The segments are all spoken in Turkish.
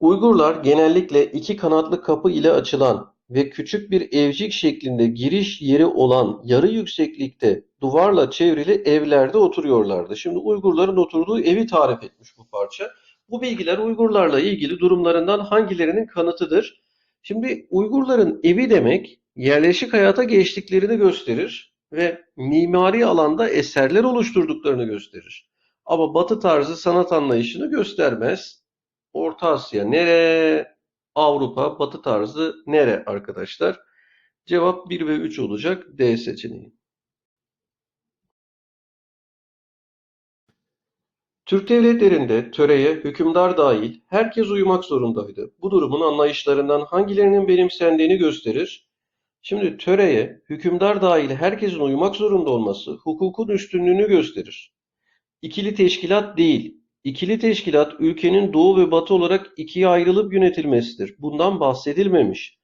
Uygurlar genellikle iki kanatlı kapı ile açılan ve küçük bir evcik şeklinde giriş yeri olan yarı yükseklikte duvarla çevrili evlerde oturuyorlardı. Şimdi Uygurların oturduğu evi tarif etmiş bu parça. Bu bilgiler Uygurlarla ilgili durumlarından hangilerinin kanıtıdır? Şimdi Uygurların evi demek yerleşik hayata geçtiklerini gösterir ve mimari alanda eserler oluşturduklarını gösterir. Ama Batı tarzı sanat anlayışını göstermez. Orta Asya nere? Avrupa, Batı tarzı nere arkadaşlar? Cevap 1 ve 3 olacak D seçeneği. Türk devletlerinde töreye hükümdar dahil herkes uyumak zorundaydı. Bu durumun anlayışlarından hangilerinin benimsendiğini gösterir. Şimdi töreye hükümdar dahil herkesin uyumak zorunda olması hukukun üstünlüğünü gösterir. İkili teşkilat değil, İkili teşkilat ülkenin doğu ve batı olarak ikiye ayrılıp yönetilmesidir. Bundan bahsedilmemiş.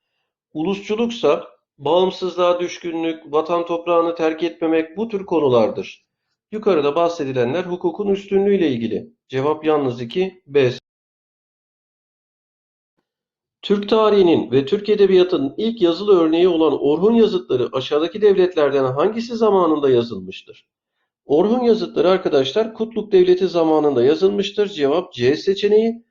Ulusçuluksa bağımsızlığa düşkünlük, vatan toprağını terk etmemek bu tür konulardır. Yukarıda bahsedilenler hukukun üstünlüğüyle ilgili. Cevap yalnız 2 B. Türk tarihinin ve Türk edebiyatının ilk yazılı örneği olan Orhun yazıtları aşağıdaki devletlerden hangisi zamanında yazılmıştır? Orhun yazıtları arkadaşlar Kutluk Devleti zamanında yazılmıştır. Cevap C seçeneği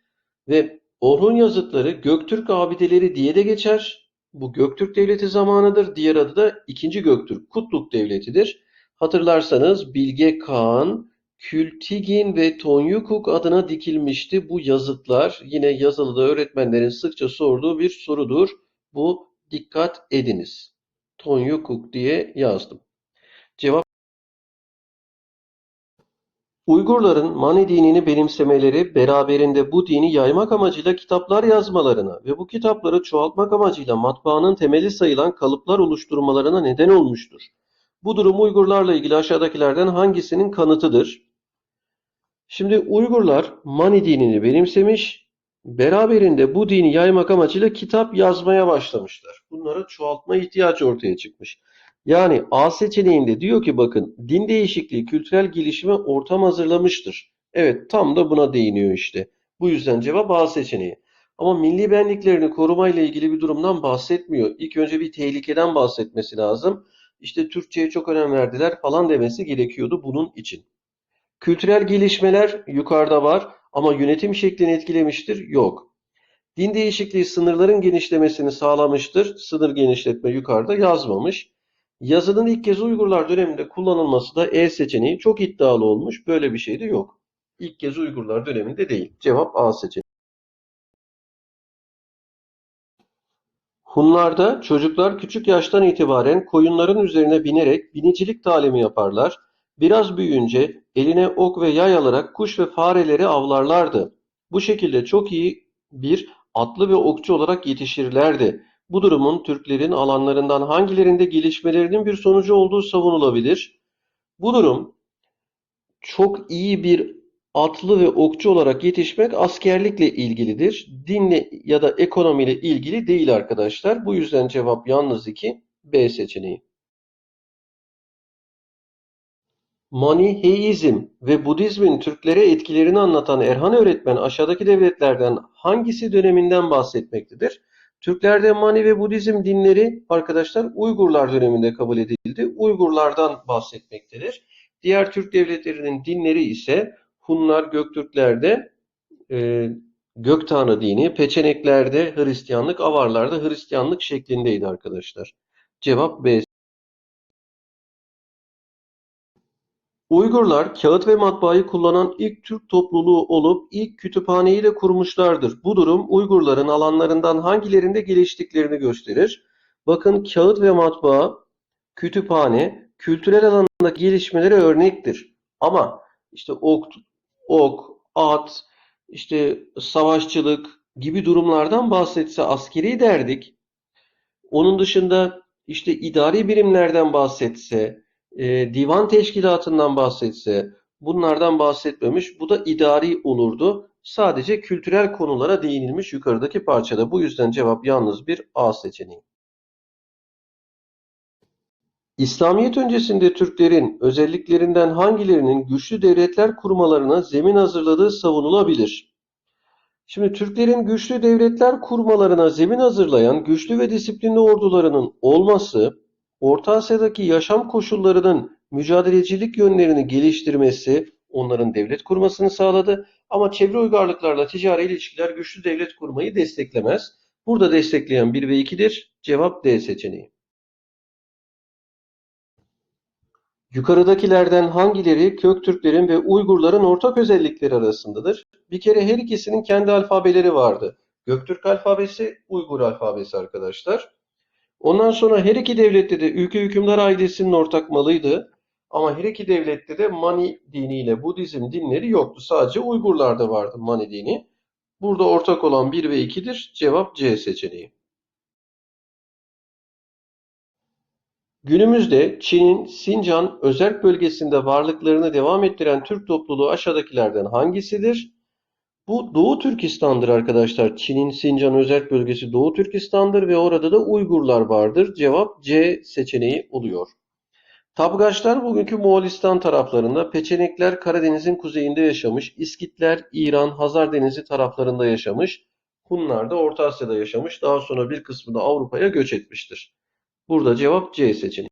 ve Orhun yazıtları Göktürk abideleri diye de geçer. Bu Göktürk Devleti zamanıdır. Diğer adı da 2. Göktürk Kutluk Devleti'dir. Hatırlarsanız Bilge Kağan, Kültigin ve Tonyukuk adına dikilmişti bu yazıtlar. Yine yazılıda öğretmenlerin sıkça sorduğu bir sorudur. Bu dikkat ediniz. Tonyukuk diye yazdım. Cevap Uygurların Mani dinini benimsemeleri beraberinde bu dini yaymak amacıyla kitaplar yazmalarına ve bu kitapları çoğaltmak amacıyla matbaanın temeli sayılan kalıplar oluşturmalarına neden olmuştur. Bu durum Uygurlarla ilgili aşağıdakilerden hangisinin kanıtıdır? Şimdi Uygurlar Mani dinini benimsemiş, beraberinde bu dini yaymak amacıyla kitap yazmaya başlamışlar. Bunlara çoğaltma ihtiyacı ortaya çıkmış. Yani A seçeneğinde diyor ki bakın din değişikliği kültürel gelişime ortam hazırlamıştır. Evet tam da buna değiniyor işte. Bu yüzden cevap A seçeneği. Ama milli benliklerini korumayla ilgili bir durumdan bahsetmiyor. İlk önce bir tehlikeden bahsetmesi lazım. İşte Türkçe'ye çok önem verdiler falan demesi gerekiyordu bunun için. Kültürel gelişmeler yukarıda var ama yönetim şeklini etkilemiştir. Yok. Din değişikliği sınırların genişlemesini sağlamıştır. Sınır genişletme yukarıda yazmamış. Yazının ilk kez Uygurlar döneminde kullanılması da E seçeneği çok iddialı olmuş. Böyle bir şey de yok. İlk kez Uygurlar döneminde değil. Cevap A seçeneği. Hunlarda çocuklar küçük yaştan itibaren koyunların üzerine binerek binicilik talimi yaparlar. Biraz büyüyünce eline ok ve yay alarak kuş ve fareleri avlarlardı. Bu şekilde çok iyi bir atlı ve okçu olarak yetişirlerdi. Bu durumun Türklerin alanlarından hangilerinde gelişmelerinin bir sonucu olduğu savunulabilir. Bu durum çok iyi bir atlı ve okçu olarak yetişmek askerlikle ilgilidir. Dinle ya da ekonomiyle ilgili değil arkadaşlar. Bu yüzden cevap yalnız 2 B seçeneği. Maniheizm ve Budizmin Türklere etkilerini anlatan Erhan öğretmen aşağıdaki devletlerden hangisi döneminden bahsetmektedir? Türklerde Mani ve Budizm dinleri arkadaşlar Uygurlar döneminde kabul edildi. Uygurlardan bahsetmektedir. Diğer Türk devletlerinin dinleri ise Hunlar, Göktürklerde e, Gök Tanrı dini, Peçeneklerde Hristiyanlık, Avarlarda Hristiyanlık şeklindeydi arkadaşlar. Cevap B. Uygurlar kağıt ve matbaayı kullanan ilk Türk topluluğu olup ilk kütüphaneyi de kurmuşlardır. Bu durum Uygurların alanlarından hangilerinde geliştiklerini gösterir. Bakın kağıt ve matbaa, kütüphane, kültürel alandaki gelişmelere örnektir. Ama işte ok, ok, at, işte savaşçılık gibi durumlardan bahsetse askeri derdik. Onun dışında işte idari birimlerden bahsetse, e, divan teşkilatından bahsetse, bunlardan bahsetmemiş. Bu da idari olurdu. Sadece kültürel konulara değinilmiş yukarıdaki parçada. Bu yüzden cevap yalnız bir A seçeneği. İslamiyet öncesinde Türklerin özelliklerinden hangilerinin güçlü devletler kurmalarına zemin hazırladığı savunulabilir? Şimdi Türklerin güçlü devletler kurmalarına zemin hazırlayan güçlü ve disiplinli ordularının olması, Orta Asya'daki yaşam koşullarının mücadelecilik yönlerini geliştirmesi onların devlet kurmasını sağladı. Ama çevre uygarlıklarla ticari ilişkiler güçlü devlet kurmayı desteklemez. Burada destekleyen 1 ve 2'dir. Cevap D seçeneği. Yukarıdakilerden hangileri Köktürklerin ve Uygurların ortak özellikleri arasındadır? Bir kere her ikisinin kendi alfabeleri vardı. Göktürk alfabesi, Uygur alfabesi arkadaşlar. Ondan sonra her iki devlette de ülke hükümdar ailesinin ortak malıydı. Ama her iki devlette de Mani diniyle Budizm dinleri yoktu. Sadece Uygurlarda vardı Mani dini. Burada ortak olan 1 ve 2'dir. Cevap C seçeneği. Günümüzde Çin'in Sincan özerk bölgesinde varlıklarını devam ettiren Türk topluluğu aşağıdakilerden hangisidir? Bu Doğu Türkistan'dır arkadaşlar. Çin'in Sincan özerk bölgesi Doğu Türkistan'dır ve orada da Uygurlar vardır. Cevap C seçeneği oluyor. Tabgaçlar bugünkü Moğolistan taraflarında, Peçenekler Karadeniz'in kuzeyinde yaşamış, İskitler İran, Hazar Denizi taraflarında yaşamış, Hunlar da Orta Asya'da yaşamış, daha sonra bir kısmı da Avrupa'ya göç etmiştir. Burada cevap C seçeneği.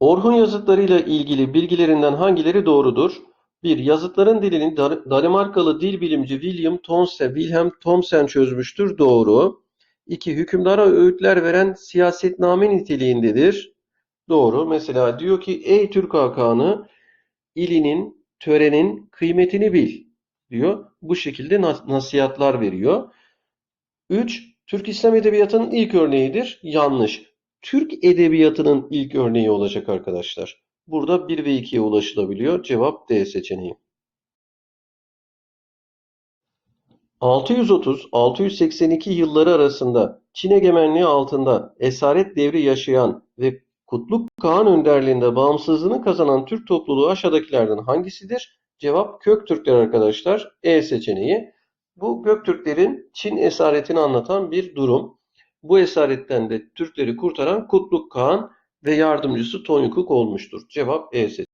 Orhun yazıtlarıyla ilgili bilgilerinden hangileri doğrudur? 1. Yazıtların dilini Danimarkalı dil bilimci William Thomsen, Wilhelm Thomsen çözmüştür. Doğru. 2. Hükümdara öğütler veren siyasetname niteliğindedir. Doğru. Mesela diyor ki ey Türk Hakanı ilinin, törenin kıymetini bil diyor. Bu şekilde nas- nasihatlar veriyor. 3. Türk İslam Edebiyatı'nın ilk örneğidir. Yanlış. Türk Edebiyatı'nın ilk örneği olacak arkadaşlar. Burada 1 ve 2'ye ulaşılabiliyor. Cevap D seçeneği. 630-682 yılları arasında Çin egemenliği altında esaret devri yaşayan ve Kutluk Kağan önderliğinde bağımsızlığını kazanan Türk topluluğu aşağıdakilerden hangisidir? Cevap Köktürkler arkadaşlar. E seçeneği. Bu Göktürklerin Çin esaretini anlatan bir durum. Bu esaretten de Türkleri kurtaran Kutluk Kağan ve yardımcısı Tonyukuk olmuştur. Cevap E seçeneği.